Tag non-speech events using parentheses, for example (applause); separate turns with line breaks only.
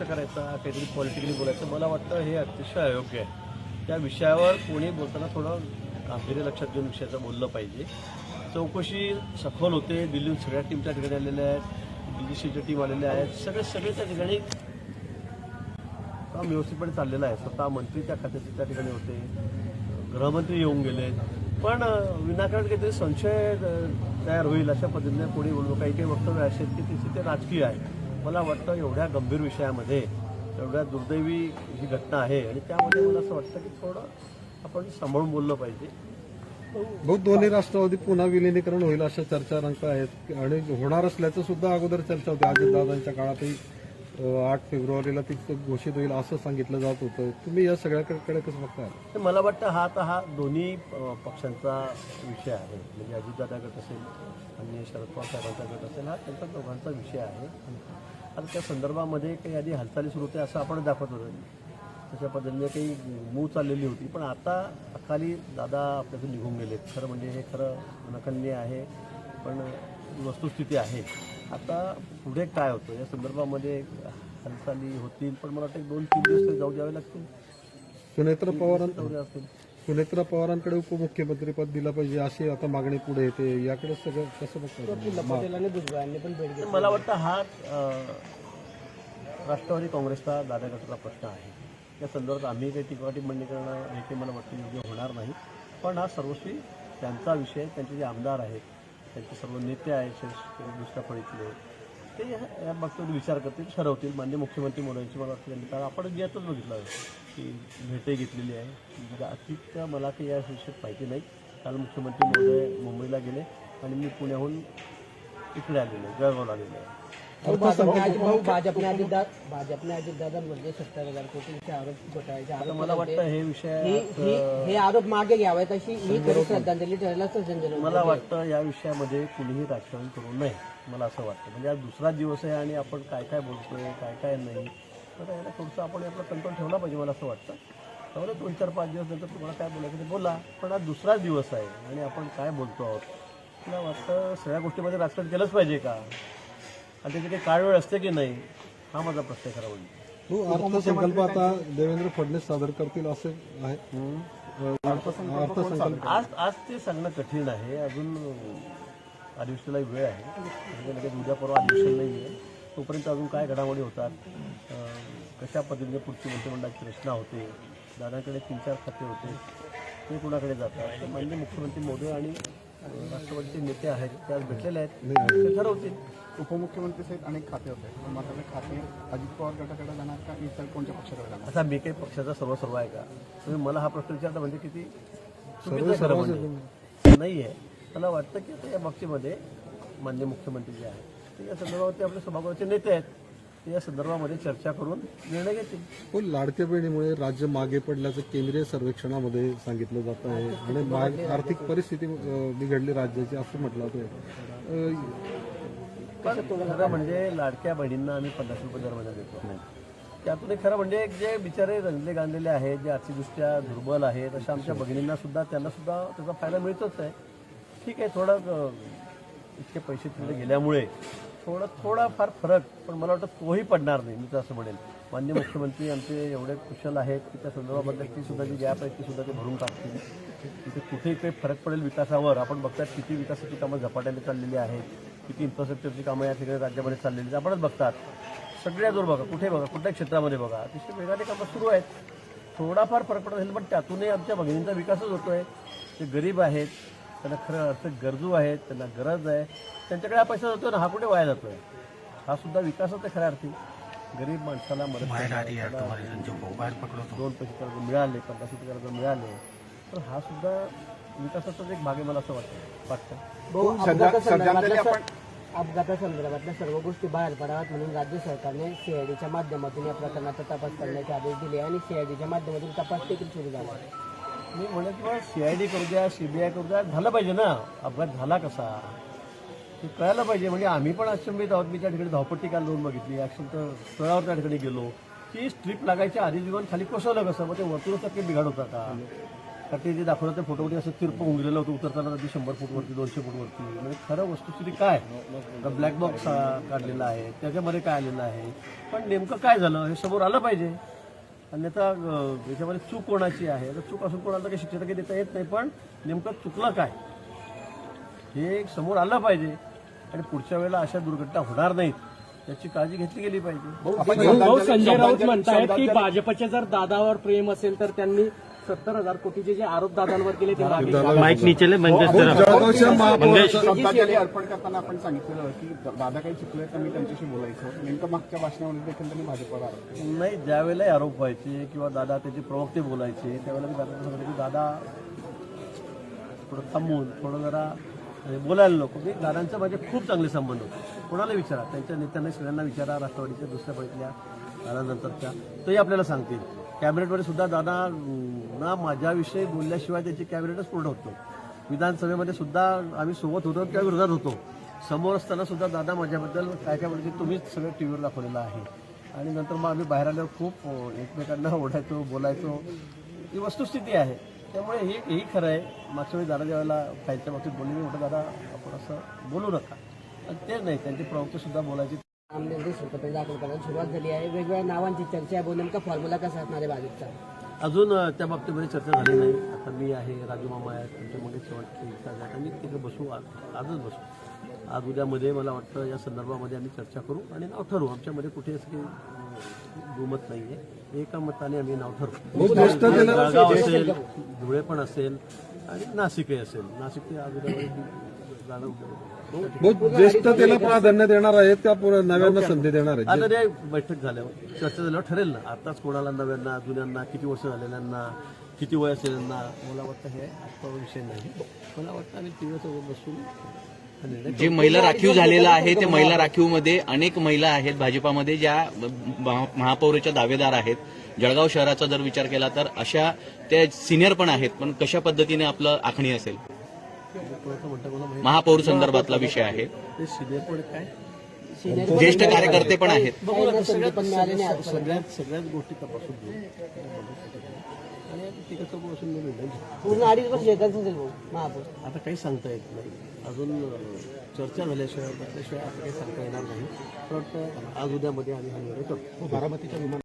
व्यक्त करायचा काहीतरी पॉलिटिकली बोलायचं मला वाटतं हे अतिशय अयोग्य आहे. त्या विषयावर कोणी बोलताना थोडं गांभीर्य लक्षात घेऊन विषयाचं बोललं पाहिजे. चौकशी सखोल होते. दिल्लीहून सगळ्या टीम त्या ठिकाणी आलेल्या आहेत. डीजीसीच्या टीम आलेल्या आहेत. सगळे सगळे त्या ठिकाणी काम व्यवस्थितपणे चाललेलं आहे. स्वतः मंत्री त्या खात्याचे त्या ठिकाणी होते. गृहमंत्री येऊन गेले. पण विनाकारण काहीतरी संशय तयार होईल अशा पद्धतीने कोणी बोललो. काही काही वक्तव्य असे की तिथे ते राजकीय आहे. मला वाटतं एवढ्या गंभीर विषयामध्ये एवढ्या दुर्दैवी ही घटना आहे आणि त्यामध्ये मला असं वाटतं की थोडं आपण सांभाळून बोललं पाहिजे.
बहुत दोन्ही राष्ट्रवादी पुन्हा विलिनीकरण होईल अशा चर्चा रंग आहेत आणि होणार असल्याचं सुद्धा अगोदर चर्चा होती अजितदादांच्या काळातही. आठ फेब्रुवारीला ती घोषित होईल असं सांगितलं जात होतं. तुम्ही या सगळ्याकडे कसं बघता
तर मला वाटतं हा आता हा दोन्ही पक्षांचा विषय आहे. म्हणजे अजितदादा गट असेल आणि शरद पवार साहेबांचा गट असेल हा त्यांचा दोघांचा विषय आहे. आता त्या संदर्भामध्ये काही आधी हालचाली सुरू होत्या असं आपण दाखवत होतो. तशा पद्धतीने काही मूव चाललेली होती. पण आता अकाली दादा आपल्यातून निघून गेले खरं म्हणजे हे खरं नकन्य आहे. पण वस्तुस्थिती आहे. आता पुढे काय होतं? या संदर्भामध्ये हालचाली होतील पण मला वाटतं एक दोन तीन दिवस जाऊ द्यावे लागतील.
सुनेत्र पवारां
जाऊ द्यावे लागतील.
सुनेत्रा पवारांकडे उपमुख्यमंत्री पद दिलं पाहिजे अशी आता मागणी पुढे येते. याकडे सगळं कसं
तर मला वाटतं हा राष्ट्रवादी काँग्रेसचा दादा गटाचा प्रश्न आहे. या संदर्भात आम्ही काही टिकवा टिप्पणी करणं हे काही मला वाटतं योग्य होणार नाही. पण हा सर्वस्वी त्यांचा विषय त्यांचे जे आमदार आहेत त्यांचे सर्व नेते आहेत दुसऱ्या फळीतले ते या- या बाबतीत विचार करतील ठरवतील. मान्य मुख्यमंत्री मोदयांची मला वाटतं कारण आपण यातच बघितलं की भेटही घेतलेली आहे. अतिरिक्त मला काही या विषयात माहिती नाही. काल मुख्यमंत्री महोदय मुंबईला गेले आणि मी पुण्याहून इकडे आलेलो आहे जळगावला आलेलो आहे.
भाऊ भाजपने अजितदा भाजपने अजितदादांमध्ये सत्तर हजार कोटींचे आरोप घोटाळ्याचे आरोप
मला. वाटतं हे
ही-
विषय
ही- हे आरोप मागे घ्यावेत अशी ही खरी श्रद्धांजली संजय
मला वाटतं या विषयामध्ये कुणीही राजकारण करू नये मला असं वाटतं. म्हणजे आज दुसरा दिवस आहे आणि आपण काय काय बोलतोय काय काय नाही तर याला थोडंसं आपण आपला कंट्रोल ठेवला पाहिजे मला असं वाटतं. त्यामुळे दोन चार पाच दिवस नंतर तुम्हाला काय बोलायचं ते बोला. पण आज दुसराच दिवस आहे आणि आपण काय बोलतो आहोत? मला वाटतं सगळ्या गोष्टीमध्ये राजकारण केलंच पाहिजे का? आणि त्याची काही काळ वेळ असते की नाही हा माझा प्रश्न खरा म्हणजे.
हो अर्थसंकल्प आता देवेंद्र फडणवीस सादर करतील असे आहे. अर्थसंकल्प
आज आज ते सांगणं कठीण आहे. अजून अधिवेशनाला वेळ आहे. म्हणजे लगेच उद्या परवा अधिवेशन नाही आहे. तोपर्यंत अजून काय घडामोडी होतात? अं, कशा पद्धतीने पुढची मंत्रिमंडळाची रचना होते? दादाकडे तीन चार खाते होते. ते कुणाकडे जातात? तर माननीय मुख्यमंत्री मोदी आणि राष्ट्रवादीचे नेते आहेत ते आज भेटलेले आहेत. ते ठरवतील.
उपमुख्यमंत्री सहित अनेक खाते होते. पण मात्र खाते अजित पवार गटाकडे जाणार का इतर कोणत्या पक्षाकडे जाणार?
आता मी काही पक्षाचा सर्व सर्व आहे का? तुम्ही मला हा प्रश्न विचारता म्हणजे किती चुकीचं आहे म्हणजे? नाही आहे मला वाटतं की आता या बाबतीमध्ये मान्य मुख्यमंत्री जे आहेत ते या संदर्भावरती आपले सभागृहाचे नेते आहेत. या संदर्भामध्ये चर्चा करून निर्णय घेतील.
हो लाडक्या बहिणीमुळे राज्य मागे पडल्याचं केंद्रीय सर्वेक्षणामध्ये सांगितलं जात आहे आणि आर्थिक परिस्थिती बिघडली राज्याची असं म्हटलं जातं
पण खरं म्हणजे लाडक्या बहिणींना आम्ही पन्नास रुपये दरमध्ये देतो त्यातून खरं म्हणजे जे बिचारे रंगले गांधलेले आहेत जे आर्थिकदृष्ट्या दुर्बल आहेत अशा आमच्या भगिनींना सुद्धा त्यांना सुद्धा त्याचा फायदा मिळतोच आहे. ठीक आहे थोडं इतके पैसे तिकडे गेल्यामुळे थोडं थोडाफार फरक पण मला वाटतं तोही पडणार नाही. मी तर असं म्हणेल. मान्य मुख्यमंत्री आमचे एवढे कुशल आहेत की त्या संदर्भाबद्दल ती सुद्धा जी गॅप आहे ती सुद्धा ते भरून टाकतील. तिथे कुठेही काही फरक पडेल विकासावर. आपण बघतात किती विकासाची कामं झपाट्याने चाललेली आहेत. किती इन्फ्रास्ट्रक्चरची कामं या ठिकाणी राज्यामध्ये चाललेली आहेत. आपणच बघतात. सगळ्याजवळ बघा. कुठे बघा? कुठल्या क्षेत्रामध्ये बघा? अतिशय वेगाने कामं सुरू आहेत. थोडाफार फरक पडत असेल पण त्यातूनही आमच्या भगिनींचा विकासच होतो आहे ते गरीब आहेत. त्यांना खरं अर्थ गरजू आहेत त्यांना गरज आहे. त्यांच्याकडे हा पैसा जातोय ना हा कुठे वाया जातोय? हा सुद्धा विकासच आहे खऱ्या अर्थी गरीब माणसाला मदत दोन पैसे कर्ज मिळाले पन्नास रुपये कर्ज मिळाले. तर हा सुद्धा विकासाचाच एक भाग आहे मला असं वाटतं. वाटतं.
भाऊ, अपघातासंदर्भातल्या स- अपघातासंदर्भातल्या सर्व गोष्टी बाहेर पडाव्यात म्हणून राज्य सरकारने सीआयडीच्या माध्यमातून या प्रकरणाचा तपास करण्याचे आदेश दिले आणि सीआयडीच्या माध्यमातून तपास देखील सुरू झाला.
मी म्हणत किंवा सी आय डी करू द्या सीबीआय करू द्या झालं पाहिजे ना? अपघात झाला कसा? ते कळायला पाहिजे. म्हणजे आम्ही पण अचंबित आहोत. मी त्या ठिकाणी धावपट्टी काल लावून बघितली ॲक्शन तर स्थळावर त्या ठिकाणी गेलो. की स्ट्रीप लागायच्या आधी विमान खाली कोसळलं कसं? मग ते वर्तुळ काही बिघाड होता का? का ते जे दाखवलं ते फोटोमध्ये असं तिरप उंगलेलं होतं उतरताना अगदी शंभर फूटवरती दोनशे फूटवरती म्हणजे खरं वस्तुस्थिती काय? ब्लॅक बॉक्स काढलेला आहे. त्याच्यामध्ये काय आलेलं आहे? पण नेमकं काय झालं? हे समोर आलं पाहिजे. अन्यथा याच्यामध्ये चूक कोणाची आहे? तर चूक असून कोणाला काही शिक्षा काही देता येत नाही पण नेमकं चुकलं काय? हे समोर आलं पाहिजे. आणि पुढच्या वेळेला अशा दुर्घटना होणार नाहीत. याची काळजी घेतली गेली पाहिजे.
भाऊ संजय राऊत म्हणतायत की भाजपचे जर दादावर प्रेम असेल तर त्यांनी सत्तर हजार कोटीचे जे आरोप दादांवर केले. ते मागे
जळगावच्या महापौर
श्रद्धांजली अर्पण करताना आपण सांगितलेलं की दादा काही चुकले तर मी त्यांच्याशी बोलायचं. नेमकं मागच्या भाषणामध्ये देखील त्यांनी भाजपवर आरोप केला.
नाही ज्यावेळेला आरोप व्हायचे किंवा दादा त्याचे प्रवक्ते बोलायचे त्यावेळेला मी दादा सांगितलं की दादा थोडं थांबून थोडं जरा म्हणजे बोलायला नको. मी दादांचे माझे खूप चांगले संबंध होते. कोणाला विचारा? त्यांच्या नेत्यांना सगळ्यांना विचारा राष्ट्रवादीच्या दुसऱ्या पहिल्या दादानंतरच्या. तोही आपल्याला सांगतील. कॅबिनेटमध्ये सुद्धा दादा ना माझ्याविषयी बोलल्याशिवाय त्याची कॅबिनेटच पूर्ण होतो विधानसभेमध्ये सुद्धा आम्ही सोबत होतो त्या विरोधात होतो. समोर असताना सुद्धा दादा माझ्याबद्दल काय काय म्हणजे तुम्हीच सगळं टी व्हीवर दाखवलेलं आहे. आणि नंतर मग आम्ही बाहेर आल्यावर खूप एकमेकांना (laughs) ओढायचो बोलायचो. ही वस्तुस्थिती आहे. त्यामुळे हे हेही खरं आहे. मागच्या वेळी दादा ज्यावेळेला खायच्या बाबतीत बोलले मी म्हटलं दादा आपण असं बोलू नका. आणि ते नाही त्यांचे प्रवक्ते सुद्धा बोलायचे.
आमदार पत्र दाखल करायला सुरुवात झाली आहे. वेगवेगळ्या नावांची चर्चा आहे. नेमका फॉर्म्युला कसा असणार आहे भाजपचा
अजून त्या बाबतीमध्ये चर्चा झाली नाही. आता मी आहे राजू मामा आहेत त्यांच्या मग शेवटचे इच्छा आहे आम्ही तिकडे बसू आज आजच बसू. आज उद्यामध्ये मला वाटतं या संदर्भामध्ये आम्ही चर्चा करू आणि नाव ठरवू. आमच्यामध्ये कुठे असं काही दुमत नाही आहे एका मताने आम्ही नाव ठरवू. जळगाव असेल धुळे पण असेल आणि नाशिकही असेल. नाशिक ते आज उद्यामध्ये
बहुत ज्येष्ठतेला प्राधान्य देणार आहेत का पुढे नव्यांना संधी देणार आहेत?
आता ते बैठक झाल्यावर चर्चा झाल्यावर ठरेल ना. आताच कोणाला नव्यांना जुन्यांना किती वर्ष झालेल्यांना किती वय असलेल्यांना मला वाटतं हे आजचा विषय नाही. मला वाटतं आम्ही टीव्हीसोबत बसून हा
जे महिला राखीव झालेलं आहे ते महिला राखीवमध्ये अनेक महिला आहेत भाजपामध्ये ज्या महा- महापौराच्या दावेदार आहेत. जळगाव शहराचा जर विचार केला तर अशा त्या सिनियर पण आहेत पण कशा पद्धतीने आपलं आखणी असेल? महापौर संदर्भातला विषय आहे.
ते सिनियर पण काय?
ज्येष्ठ कार्यकर्ते पण आहेत.
सगळ्यात सगळ्याच गोष्टी तपासून.
पूर्ण अडीच वर्ष
आता काही सांगता येत नाही. अजून चर्चा झाल्याशिवाय बसल्याशिवाय आता काही सांगता येणार नाही. पण वाटतं आज उद्यामध्ये आम्ही हा निर्णय करतो.
बारामतीच्या विमान